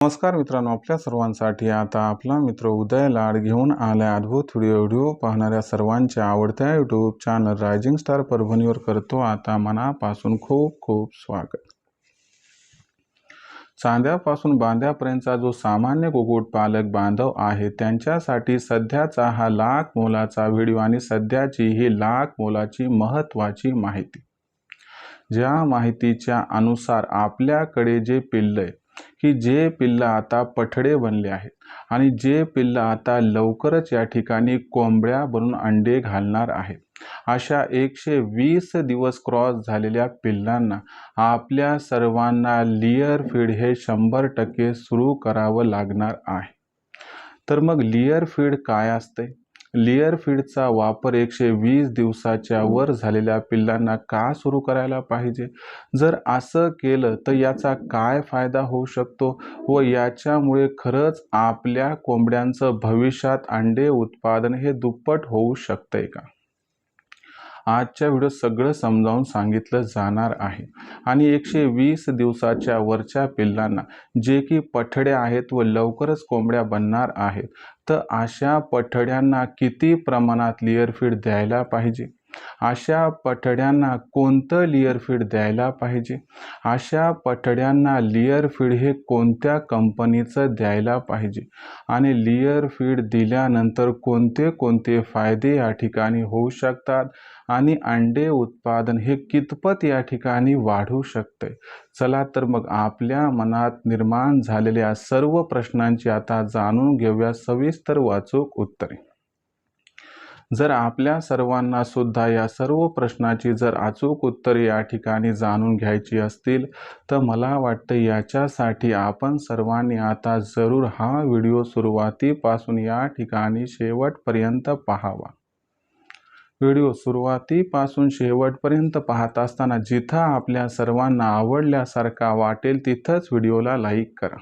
नमस्कार मित्रांनो आपल्या सर्वांसाठी आता आपला मित्र उदय लाड घेऊन आल्या अद्भुत व्हिडिओ व्हिडिओ पाहणाऱ्या सर्वांच्या आवडत्या यूट्यूब चॅनल रायझिंग स्टार परभणीवर करतो आता मनापासून खूप खूप स्वागत. चांद्यापासून बांध्यापर्यंतचा जो सामान्य कुक्कुटपालक बांधव आहे त्यांच्यासाठी सध्याचा हा लाख मोलाचा व्हिडिओ आणि सध्याची ही लाख मोलाची महत्त्वाची माहिती. ज्या माहितीच्या अनुसार आपल्याकडे जे पिल्लंय की जे पिल्लं आता पठडे बनले आहेत. आणि जे पिल्लं आता लवकरच या ठिकाणी कोंबड्या बनून अंडे घालणार आहेत. अशा एकशे वीस दिवस क्रॉस झालेल्या पिल्लांना आपल्या सर्वांना लिअर फीड हे शंभर टक्के सुरू करावं लागणार आहे. तर मग लिअर फीड काय असते? लेअर फीडचा वापर एकशे वीस दिवसाच्या वर झालेल्या पिल्लांना का सुरू करायला पाहिजे? जर असं केलं तर याचा काय फायदा होऊ शकतो व याच्यामुळे खरंच आपल्या कोंबड्यांचं भविष्यात अंडे उत्पादन हे दुप्पट होऊ शकतंय का? आजच्या व्हिडिओ सगळं समजावून सांगितलं जाणार आहे. आणि एकशे वीस दिवसाच्या वरच्या पिल्लांना जे की पठड्या आहेत व लवकरच कोंबड्या बनणार आहेत. अशा पठड्यांना किती प्रमाणात लिअर फीड द्यायला पाहिजे? अशा पठड्यांना कोणतं लिअर फीड द्यायला पाहिजे? अशा पठड्यांना लिअर फीड हे कोणत्या कंपनीचं द्यायला पाहिजे? आणि लिअर फीड दिल्यानंतर कोणते कोणते फायदे या ठिकाणी होऊ शकतात? आणि अंडे उत्पादन हे कितपत या ठिकाणी वाढू शकते? चला तर मग आपल्या मनात निर्माण झालेल्या सर्व प्रश्नांची आता जाणून घेऊया. सविस्तर वाचूक उत्तरे. जर आपल्या सर्वांना सुद्धा या सर्व प्रश्नाची जर अचूक उत्तरे या ठिकाणी जाणून घ्यायची असतील तर मला वाटतं याच्यासाठी आपण सर्वांनी आता जरूर हा व्हिडिओ सुरुवातीपासून या ठिकाणी शेवटपर्यंत पाहावा. व्हिडिओ सुरुवातीपासून शेवटपर्यंत पाहत असताना जिथं आपल्या सर्वांना आवडल्यासारखा वाटेल तिथंच व्हिडिओला लाईक करा.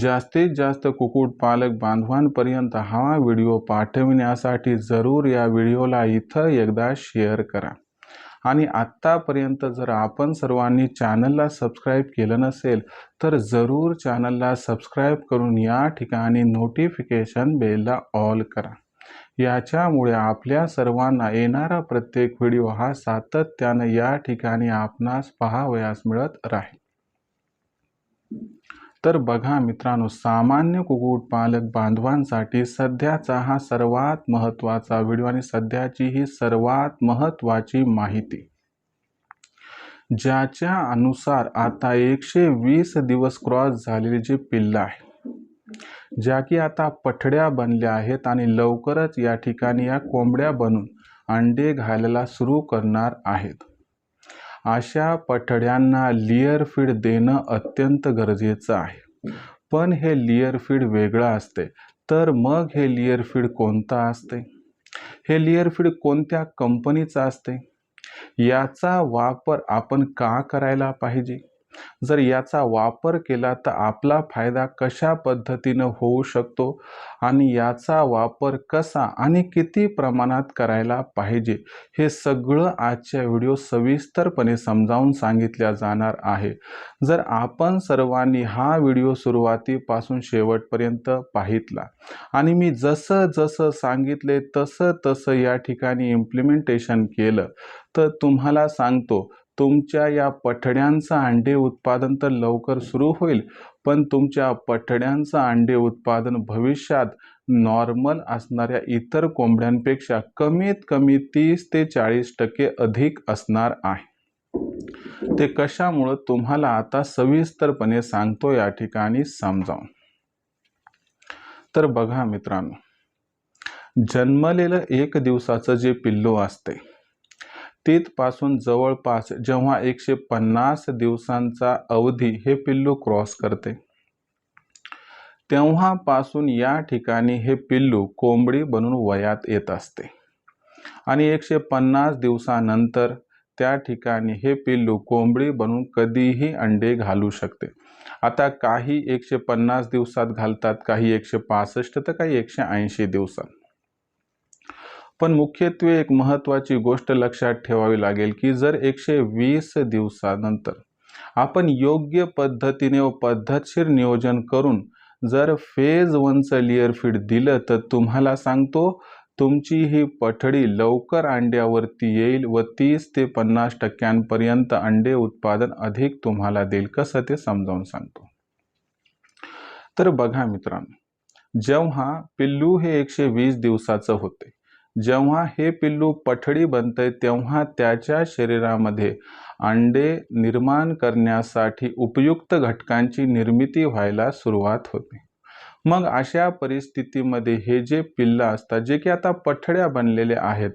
जास्तीत जास्त कुक्कुटपालक बांधवांपर्यंत हा व्हिडिओ पाठविण्यासाठी जरूर या व्हिडिओला इथं एकदा शेअर करा. आणि आत्तापर्यंत जर आपण सर्वांनी चॅनलला सबस्क्राईब केलं नसेल तर जरूर चॅनलला सबस्क्राईब करून या ठिकाणी नोटिफिकेशन बेलला ऑल करा. याच्यामुळे आपल्या सर्वांना येणारा प्रत्येक व्हिडिओ हा सातत्यानं या ठिकाणी आपणास पहावयास मिळत राहील. तर बघा मित्रांनो सामान्य कुक्कुटपालक बांधवांसाठी सध्याचा हा सर्वात महत्त्वाचा व्हिडिओ आणि सध्याची ही सर्वात महत्त्वाची माहिती. ज्याच्या अनुसार आता एकशे वीस दिवस क्रॉस झालेली जे पिल्लं आहे ज्या की आता पठड्या बनल्या आहेत आणि लवकरच या ठिकाणी या कोंबड्या बनून अंडे घालायला सुरू करणार आहेत. अशा पठड्यांना लिअर फीड देणं अत्यंत गरजेचं आहे. पण हे लिअर फीड वेगळं असते तर मग हे लिअर फीड कोणतं असते? हे लिअर फीड कोणत्या कंपनीचं असते? याचा वापर आपण का करायला पाहिजे? जर याचा वापर केला तर आपला फायदा कशा पद्धतीनं होऊ शकतो आणि याचा वापर कसा आणि किती प्रमाणात करायला पाहिजे हे सगळं आजच्या व्हिडिओ सविस्तरपणे समजावून सांगितल्या जाणार आहे. जर आपण सर्वांनी हा व्हिडिओ सुरुवातीपासून शेवटपर्यंत पाहितला आणि मी जसं जसं सांगितले तसं तसं या ठिकाणी इम्प्लिमेंटेशन केलं तर तुम्हाला सांगतो तुमच्या या पठड्यांचं अंडे उत्पादन तर लवकर सुरू होईल पण तुमच्या पठड्यांचं अंडे उत्पादन भविष्यात नॉर्मल असणाऱ्या इतर कोंबड्यांपेक्षा कमीत कमी तीस ते चाळीस टक्के अधिक असणार आहे. ते कशामुळं तुम्हाला आता सविस्तरपणे सांगतो या ठिकाणी समजावून. तर बघा मित्रांनो जन्मलेलं एक दिवसाचं जे पिल्लू असते तिथपासून जवळपास जेव्हा एकशे पन्नास दिवसांचा अवधी हे पिल्लू क्रॉस करते. तेव्हापासून या ठिकाणी हे पिल्लू कोंबडी बनून वयात येत असते. आणि एकशे पन्नास दिवसानंतर त्या ठिकाणी हे पिल्लू कोंबडी बनून कधीही अंडे घालू शकते. आता काही एकशे पन्नास दिवसात घालतात काही एकशे पासष्ट तर काही एकशे ऐंशी दिवसात. पण मुख्यत्वे एक महत्त्वाची गोष्ट लक्षात ठेवावी लागेल की जर एकशे वीस दिवसानंतर आपण योग्य पद्धतीने व पद्धतशीर नियोजन करून जर फेज वनचं लिअर फीड दिलं तर तुम्हाला सांगतो तुमची ही पठडी लवकर अंड्यावरती येईल व तीस ते पन्नास टक्क्यांपर्यंत अंडे उत्पादन अधिक तुम्हाला देईल. कसं ते समजावून सांगतो. तर बघा मित्रांनो जेव्हा पिल्लू हे एकशे वीस दिवसाचं होते जेव्हा हे पिल्लू पठडी बनतंय तेव्हा त्याच्या शरीरामध्ये अंडे निर्माण करण्यासाठी उपयुक्त घटकांची निर्मिती व्हायला सुरुवात होते. मग अशा परिस्थितीमध्ये हे जे पिल्लं असतात जे की आता पठड्या बनलेले आहेत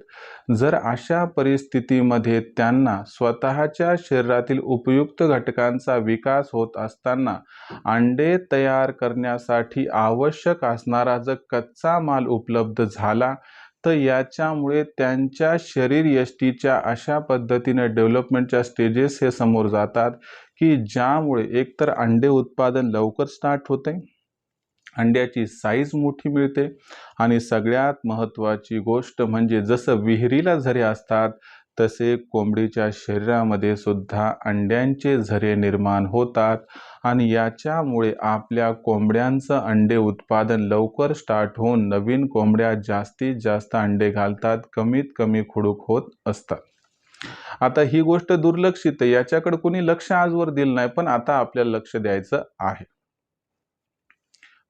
जर अशा परिस्थितीमध्ये त्यांना स्वतःच्या शरीरातील उपयुक्त घटकांचा विकास होत असताना अंडे तयार करण्यासाठी आवश्यक असणारा जर कच्चा माल उपलब्ध झाला तर याच्यामुळे त्यांच्या शरीर यष्टीच्या अशा पद्धतीने डेव्हलपमेंटच्या स्टेजेस हे समोर जातात की ज्यामुळे एकतर अंडे उत्पादन लवकर स्टार्ट होते अंड्याची साईज मोठी मिळते आणि सगळ्यात महत्त्वाची गोष्ट म्हणजे जसं विहिरीला झरे असतात तसे कोंबडीच्या शरीरामध्ये सुद्धा अंड्यांचे झरे निर्माण होतात आणि याच्यामुळे आपल्या कोंबड्यांचं अंडे उत्पादन लवकर स्टार्ट होऊन नवीन कोंबड्या जास्तीत जास्त अंडे घालतात कमीत कमी खुडूक होत असतात. आता ही गोष्ट दुर्लक्षित आहे. याच्याकडे कोणी लक्ष आजवर दिलं नाही पण आता आपल्याला लक्ष द्यायचं आहे.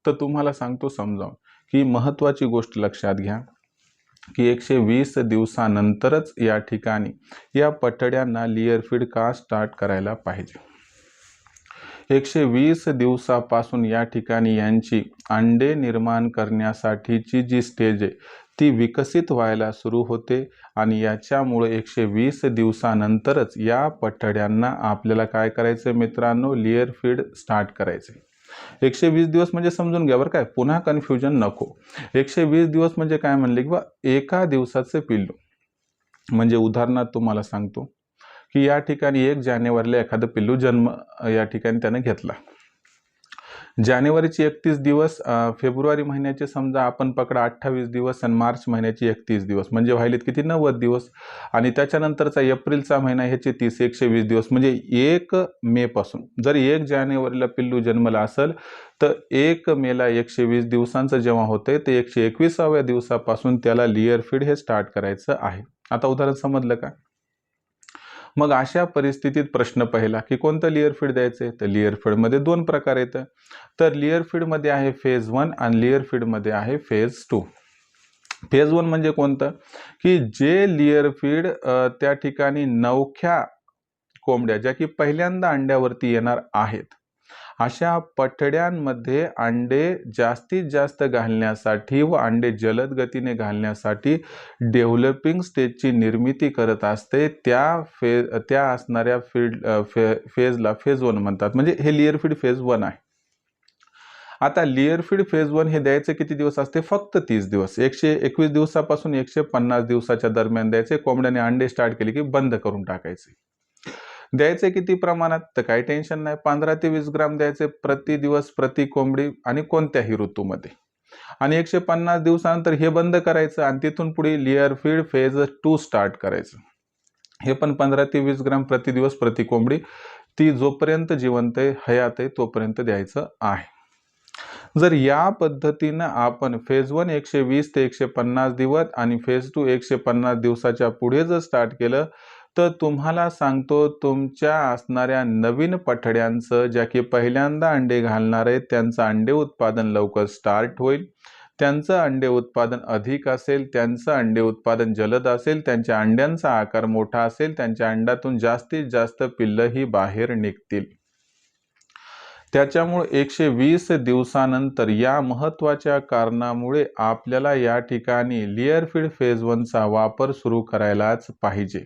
तर तुम्हाला सांगतो समजावून. की महत्त्वाची गोष्ट लक्षात घ्या. की एकशे वीस दिवसानंतरच या ठिकाणी या पठड्यांना लिअर फीड का स्टार्ट करायला पाहिजे? एकशे वीस दिवसापासून या ठिकाणी यांची अंडे निर्माण करण्यासाठीची जी स्टेज आहे ती विकसित व्हायला सुरू होते आणि याच्यामुळे एकशे वीस दिवसानंतरच या पठड्यांना आपल्याला काय करायचं मित्रांनो? लिअर फीड स्टार्ट करायचे एकशे वीस दिवस म्हणजे समजून घ्या बरं काय पुन्हा कन्फ्युजन नको. एकशे वीस दिवस म्हणजे काय म्हणले किंवा एका दिवसाचे पिल्लू. म्हणजे उदाहरणार्थ तुम्हाला सांगतो की या ठिकाणी एक जानेवारीला एखादं पिल्लू जन्म या ठिकाणी त्यानं घेतला. जानेवारीचे एकतीस दिवस फेब्रुवारी महिन्याचे समजा आपण पकडा अठ्ठावीस दिवस आणि मार्च महिन्याचे एकतीस दिवस. म्हणजे व्हायलेत किती? नव्वद दिवस. आणि त्याच्यानंतरचा एप्रिलचा महिना ह्याचे तीस एकशे वीस दिवस. म्हणजे एक मेपासून जर एक जानेवारीला पिल्लू जन्मला असेल तर एक मेला एकशे वीस दिवसांचं जेव्हा होतं ते एकशे एकविसाव्या दिवसापासून त्याला लिअर फीड हे स्टार्ट करायचं आहे. आता उदाहरण समजलं का? मग अशा परिस्थितीत प्रश्न पहिला की कोणतं लिअर फीड द्यायचं? तर लिअर फीडमध्ये दोन प्रकार येतं. तर लिअर फीडमध्ये आहे फेज वन आणि लिअर फीडमध्ये आहे फेज टू फेज वन म्हणजे कोणतं? की जे लिअर फीड त्या ठिकाणी नवख्या कोंबड्या ज्या की पहिल्यांदा अंड्यावरती येणार आहेत अशा पठड्यांमध्ये अंडे जास्तीत जास्त घालण्यासाठी व अंडे जलद गतीने घालण्यासाठी डेव्हलपिंग स्टेजची निर्मिती करत असते. त्या फे त्या असणाऱ्या फील्ड फे फेजला फेज वन म्हणतात. म्हणजे हे लिअर फीड फेज वन आहे. आता लिअर फीड फेज वन हे द्यायचे किती दिवस असते? फक्त तीस दिवस. एकशे एकवीस दिवसापासून एकशे पन्नास दिवसाच्या दरम्यान द्यायचे. कोंबड्याने अंडे स्टार्ट केले की बंद करून टाकायचे. द्यायचे किती प्रमाणात? तर काही टेन्शन नाही. पंधरा ते वीस ग्राम द्यायचे प्रति दिवस प्रति कोंबडी आणि कोणत्याही ऋतूमध्ये. आणि एकशे पन्नास दिवसानंतर हे बंद करायचं आणि तिथून पुढे layer feed phase two start करायचं. हे पण पंधरा ते वीस ग्राम प्रति दिवस प्रति कोंबडी. ती जोपर्यंत जिवंत आहे हयात आहे तोपर्यंत द्यायचं आहे. जर या पद्धतीनं आपण फेज वन एकशे वीस ते एकशे पन्नास दिवस आणि फेज टू एकशे पन्नास दिवसाच्या पुढे जर स्टार्ट केलं तर तुम्हाला सांगतो तुमच्या असणाऱ्या नवीन पठड्यांचं ज्या की पहिल्यांदा अंडे घालणार आहेत त्यांचं अंडे उत्पादन लवकर स्टार्ट होईल. त्यांचं अंडे उत्पादन अधिक असेल त्यांचं अंडे उत्पादन जलद असेल त्यांच्या अंड्यांचा आकार मोठा असेल त्यांच्या अंड्यातून जास्तीत जास्त पिल्लंही बाहेर निघतील. त्याच्यामुळे एकशे वीस दिवसानंतर या महत्त्वाच्या कारणामुळे आपल्याला या ठिकाणी लिअरफीड फेज वनचा वापर सुरू करायलाच पाहिजे.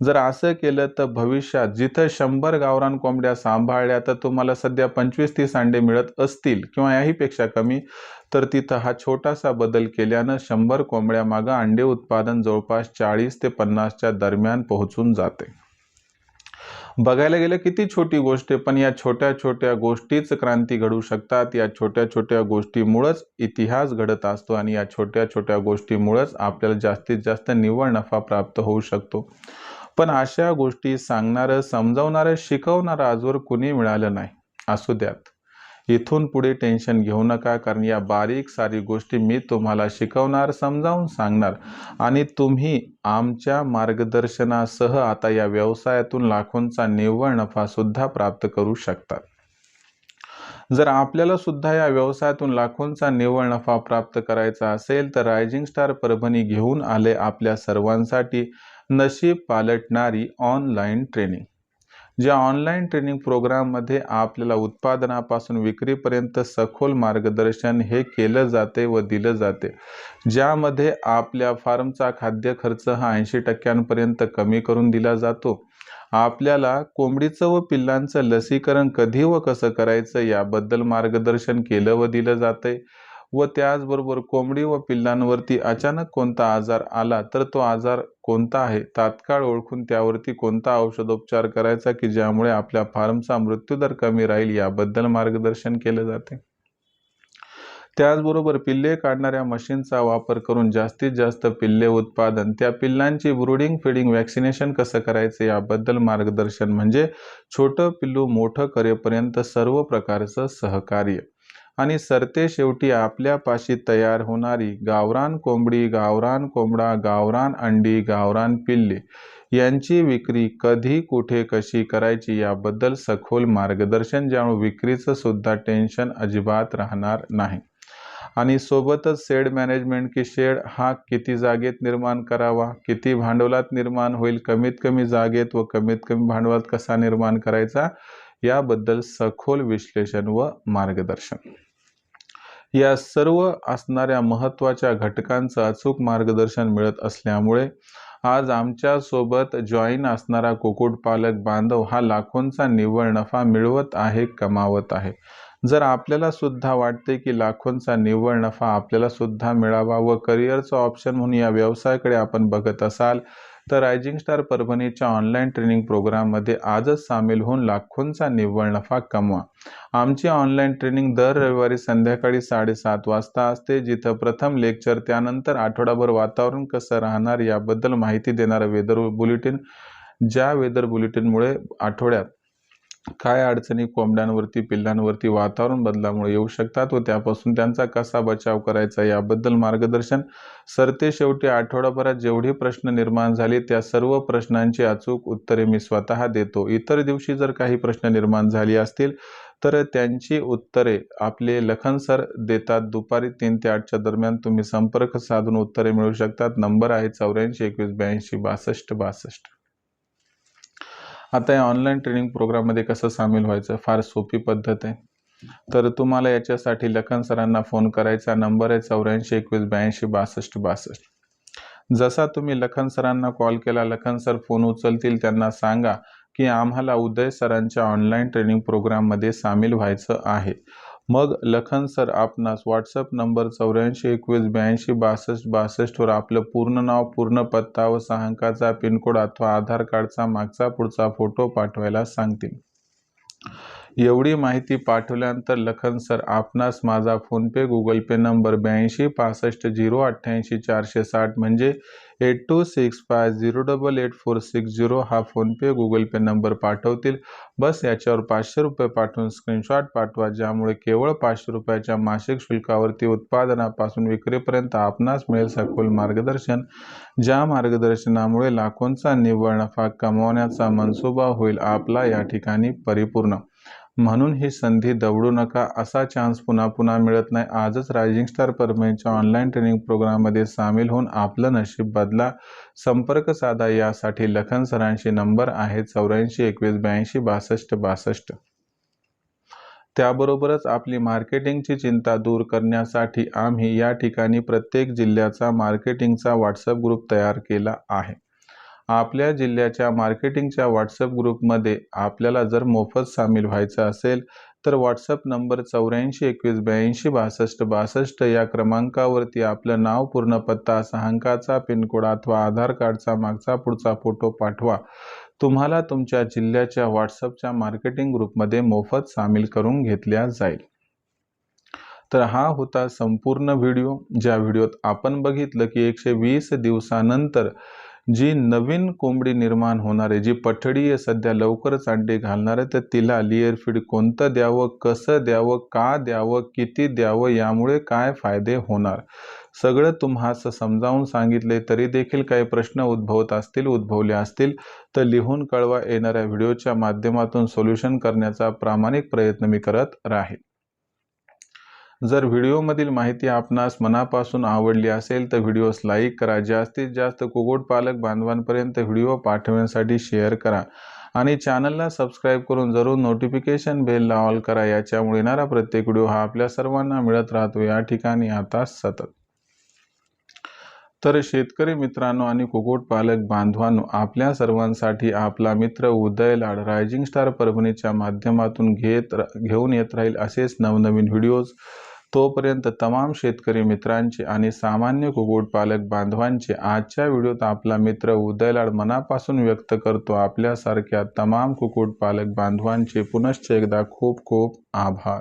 जर असं केलं तर भविष्यात जिथं शंभर गावरान कोंबड्या सांभाळल्या तर तुम्हाला सध्या पंचवीस तीस अंडे मिळत असतील किंवा याहीपेक्षा कमी तर तिथं हा छोटासा बदल केल्यानं शंभर कोंबड्या मागं अंडे उत्पादन जवळपास चाळीस ते पन्नासच्या दरम्यान पोहोचून जाते. बघायला गेलं किती छोटी गोष्ट आहे पण या छोट्या छोट्या गोष्टीच क्रांती घडू शकतात. या छोट्या छोट्या गोष्टीमुळंच इतिहास घडत असतो आणि या छोट्या छोट्या गोष्टीमुळंच आपल्याला जास्तीत जास्त निव्वळ नफा प्राप्त होऊ शकतो. पण अशा गोष्टी सांगणारं समजावणारं शिकवणारं आजवर कुणी मिळालं नाही. असू द्यात. इथून पुढे टेन्शन घेऊ नका कारण या बारीक सारी गोष्टी मी तुम्हाला शिकवणार समजावून सांगणार आणि तुम्ही आमच्या मार्गदर्शनासह आता या व्यवसायातून लाखोंचा निव्वळ नफा सुद्धा प्राप्त करू शकतात. जर आपल्याला सुद्धा या व्यवसायातून लाखोंचा निव्वळ नफा प्राप्त करायचा असेल तर रायझिंग स्टार परभणी घेऊन आले आपल्या सर्वांसाठी नशीब पालटणारी ऑनलाईन ट्रेनिंग. ज्या ऑनलाईन ट्रेनिंग प्रोग्राममध्ये आपल्याला उत्पादनापासून विक्रीपर्यंत सखोल मार्गदर्शन हे केलं जाते व दिलं जाते ज्यामध्ये आपल्या फार्मचा खाद्य खर्च हा ऐंशी टक्क्यांपर्यंत कमी करून दिला जातो. आपल्याला कोंबडीचं व पिल्लांचं लसीकरण कधी व कसं करायचं याबद्दल मार्गदर्शन केलं व दिलं जातंय व त्याचबरोबर कोंबडी व पिल्लांवरती अचानक कोणता आजार आला तर तो आजार कोणता आहे? तात्काळ ओळखून त्यावरती कोणता औषधोपचार करायचा की ज्यामुळे आपल्या फार्मचा मृत्यूदर कमी राहील याबद्दल मार्गदर्शन केलं जाते. त्याचबरोबर पिल्ले काढणाऱ्या मशीनचा वापर करून जास्तीत जास्त पिल्ले उत्पादन त्या पिल्लांची ब्रुडिंग फिडिंग वॅक्सिनेशन कसं करायचं याबद्दल मार्गदर्शन म्हणजे छोटं पिल्लू मोठं करेपर्यंत सर्व प्रकारचं सहकार्य. आणि सरते शेवटी आपल्यापाशी तयार होणारी गावरान कोंबडी गावरान कोंबडा गावरान अंडी गावरान पिल्ले यांची विक्री कधी कुठे कशी करायची याबद्दल सखोल मार्गदर्शन ज्यामुळे विक्रीचं सुद्धा टेन्शन अजिबात राहणार नाही. आणि सोबतच शेड मॅनेजमेंट की शेड हा किती जागेत निर्माण करावा किती भांडवलात निर्माण होईल कमीत कमी जागेत व कमीत कमी भांडवलात कसा निर्माण करायचा याबद्दल सखोल विश्लेषण व मार्गदर्शन. या सर्व असणाऱ्या महत्त्वाच्या घटकांचं अचूक मार्गदर्शन मिळत असल्यामुळे आज आमच्यासोबत जॉईन असणारा कुक्कुटपालक बांधव हा लाखोंचा निव्वळ नफा मिळवत आहे कमावत आहे. जर आपल्याला सुद्धा वाटते की लाखोंचा निव्वळ नफा आपल्याला सुद्धा मिळावा व करिअरचं ऑप्शन म्हणून या व्यवसायाकडे आपण बघत असाल तर रायझिंग स्टार परभणीच्या ऑनलाईन ट्रेनिंग प्रोग्राममध्ये आजच सामील होऊन लाखोंचा निव्वळ नफा कमवा. आमची ऑनलाईन ट्रेनिंग दर रविवारी संध्याकाळी साडेसात वाजता असते जिथं प्रथम लेक्चर त्यानंतर आठवडाभर वातावरण कसं राहणार याबद्दल माहिती देणारं वेदर बुलेटिन ज्या वेदर बुलेटिनमुळे आठवड्यात काय अडचणी कोंबड्यांवरती पिल्लांवरती वातावरण बदलामुळे येऊ शकतात व त्यापासून त्यांचा कसा बचाव करायचा याबद्दल मार्गदर्शन? सरते शेवटी आठवडाभरात जेवढे प्रश्न निर्माण झाले त्या सर्व प्रश्नांची अचूक उत्तरे मी स्वतः देतो. इतर दिवशी जर काही प्रश्न निर्माण झाले असतील तर त्यांची उत्तरे आपले लखन सर देतात. दुपारी तीन ते आठच्या दरम्यान तुम्ही संपर्क साधून उत्तरे मिळू शकतात. नंबर आहे चौऱ्याऐंशी एकवीस ब्याऐंशी बासष्ट बासष्ट. आता या ऑनलाईन ट्रेनिंग प्रोग्राममध्ये कसं सामील व्हायचं? फार सोपी पद्धत आहे. तर तुम्हाला याच्यासाठी लखन सरांना फोन करायचा. नंबर आहे चौऱ्याऐंशी एकवीस ब्याऐंशी बासष्ट बासष्ट. जसा तुम्ही लखन सरांना कॉल केला लखन सर फोन उचलतील. त्यांना सांगा की आम्हाला उदय सरांच्या ऑनलाईन ट्रेनिंग प्रोग्राममध्ये सामील व्हायचं आहे. मग लखन सर आपणास व्हॉट्सअप नंबर चौऱ्याऐंशी एकवीस ब्याऐंशी बासष्ट बासष्टवर आपलं पूर्ण नाव पूर्ण पत्ता व सहांकाचा पिनकोड अथवा आधार कार्डचा मागचा पुढचा फोटो पाठवायला सांगतील. एवढी माहिती पाठवल्यानंतर लखन सर आपणास माझा फोनपे गुगल पे नंबर ब्याऐंशी पासष्ट झिरो अठ्ठ्याऐंशी चारशे साठ म्हणजे eight two six five zero double eight four six zero हा फोनपे गुगल पे नंबर पाठवतील. बस याच्यावर पाचशे रुपये पाठवून स्क्रीनशॉट पाठवा ज्यामुळे केवळ पाचशे रुपयाच्या मासिक शुल्कावरती उत्पादनापासून विक्रीपर्यंत आपणास मिळेल सखोल मार्गदर्शन. ज्या मार्गदर्शनामुळे लाखोंचा निव्वळ नफा कमवण्याचा मनसुबा होईल आपला या ठिकाणी परिपूर्ण. म्हणून ही संधी दवडू नका असा चान्स पुन्हा पुन्हा मिळत नाही. आजच रायझिंग स्टार परमेच्या ऑनलाईन ट्रेनिंग प्रोग्राममध्ये सामील होऊन आपलं नशीब बदला. संपर्क साधा यासाठी लखन सरांशी नंबर आहे चौऱ्याऐंशी एकवीस ब्याऐंशी बासष्ट बासष्ट. त्याबरोबरच आपली मार्केटिंगची चिंता दूर करण्यासाठी आम्ही या ठिकाणी प्रत्येक जिल्ह्याचा मार्केटिंगचा व्हॉट्सअप ग्रुप तयार केला आहे. आपल्या जिल्ह्याच्या मार्केटिंगच्या व्हॉट्सअप ग्रुपमध्ये आपल्याला जर मोफत सामील व्हायचं असेल तर व्हॉट्सअप नंबर चौऱ्याऐंशी एकवीस ब्याऐंशी बासष्ट बासष्ट या क्रमांकावरती आपलं नाव पूर्ण पत्ता सहांकाचा पिनकोड अथवा आधार कार्डचा मागचा पुढचा फोटो पाठवा. तुम्हाला तुमच्या जिल्ह्याच्या व्हॉट्सअपच्या मार्केटिंग ग्रुपमध्ये मोफत सामील करून घेतल्या जाईल. तर हा होता संपूर्ण व्हिडिओ. ज्या व्हिडिओत आपण बघितलं की एकशे वीस दिवसानंतर जी नवीन कोंबडी निर्माण होणार आहे जी पठडी आहे सध्या लवकरच अंडे घालणार आहे तर तिला लिअर फीड कोणतं द्यावं कसं द्यावं का द्यावं किती द्यावं यामुळे काय फायदे होणार? सगळं तुम्हास समजावून सांगितले तरी देखील काही प्रश्न उद्भवत असतील उद्भवले असतील तर लिहून कळवा येणाऱ्या व्हिडिओच्या माध्यमातून सोल्युशन करण्याचा प्रामाणिक प्रयत्न मी करत राहील जर व्हिडिओमधील माहिती आपणास मनापासून आवडली असेल तर व्हिडिओस लाईक करा. जास्तीत जास्त कुक्कुटपालक बांधवांपर्यंत व्हिडिओ पाठवण्यासाठी शेअर करा आणि चॅनलला सबस्क्राईब करून जरूर नोटिफिकेशन बेलला ऑल करा. याच्यामुळे येणारा प्रत्येक व्हिडिओ हा आपल्या सर्वांना मिळत राहतो. या ठिकाणी आता सतत. तर शेतकरी मित्रांनो आणि कुक्कुटपालक बांधवांनो आपल्या सर्वांसाठी आपला मित्र उदय लाड रायझिंग स्टार परभणीच्या माध्यमातून घेत घेऊन येत राहील असेच नवनवीन व्हिडिओज. तोपर्यंत तमाम शेतकरी मित्रांचे आणि सामान्य कुक्कुटपालक बांधवांचे आजच्या व्हिडिओत आपला मित्र उदयलाड मनापासून व्यक्त करतो. आपल्यासारख्या तमाम कुक्कुटपालक बांधवांचे पुनश्च एकदा खूप खूप आभार.